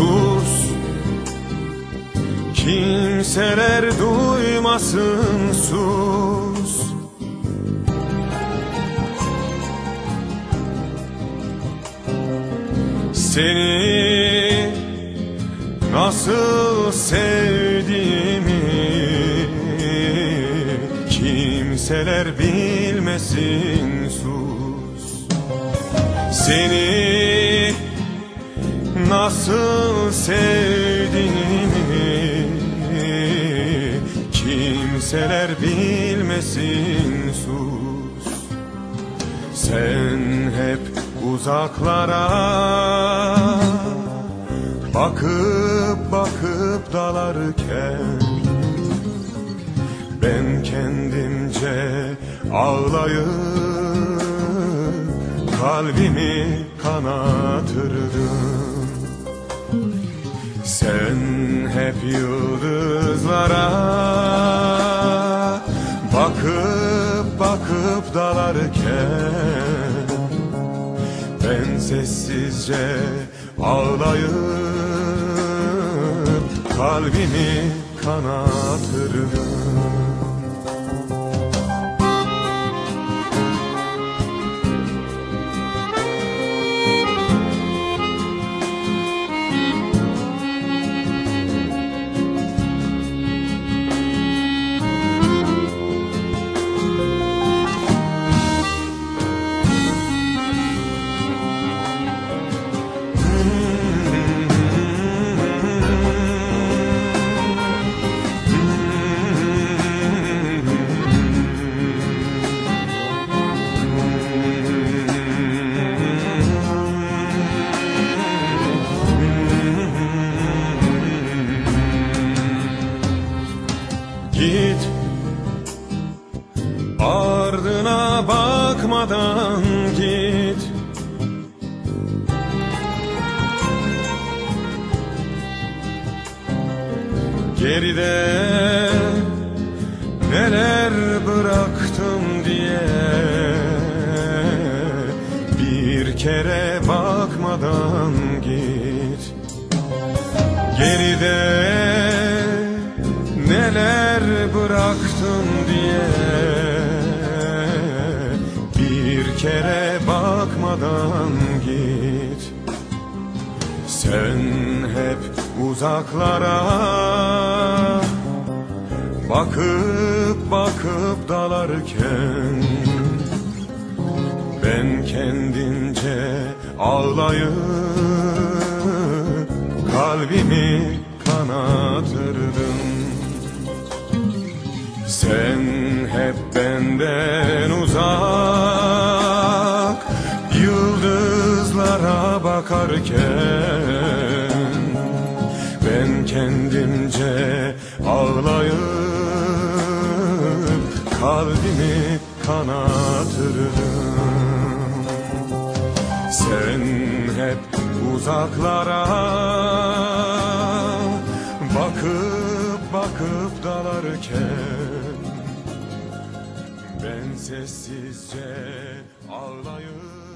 Sus Kimseler duymasın sus. Seni nasıl sevdiğimi Kimseler bilmesin sus. Seni nasıl sevdiğimi Kimseler bilmesin sus. Sen hep uzaklara Bakıp bakıp dalarken Ben kendimce ağlayıp Kalbimi kanatırdım Sen hep yıldızlara Bakıp bakıp dalarken ben sessizce ağlayıp kalbimi kanatırdım bakmadan git. Geride neler bıraktım diye Bir kere bakmadan git. Geride neler bıraktım diye kere bakmadan git. Sen hep uzaklara Bakıp bakıp dalarken Ben kendince ağlayıp Kalbimi kanatırdım. Sen hep benden bakarken Ben kendimce ağlayıp Kalbimi kanatırdım Sen hep uzaklara Bakıp bakıp dalarken Ben sessizce ağlayıp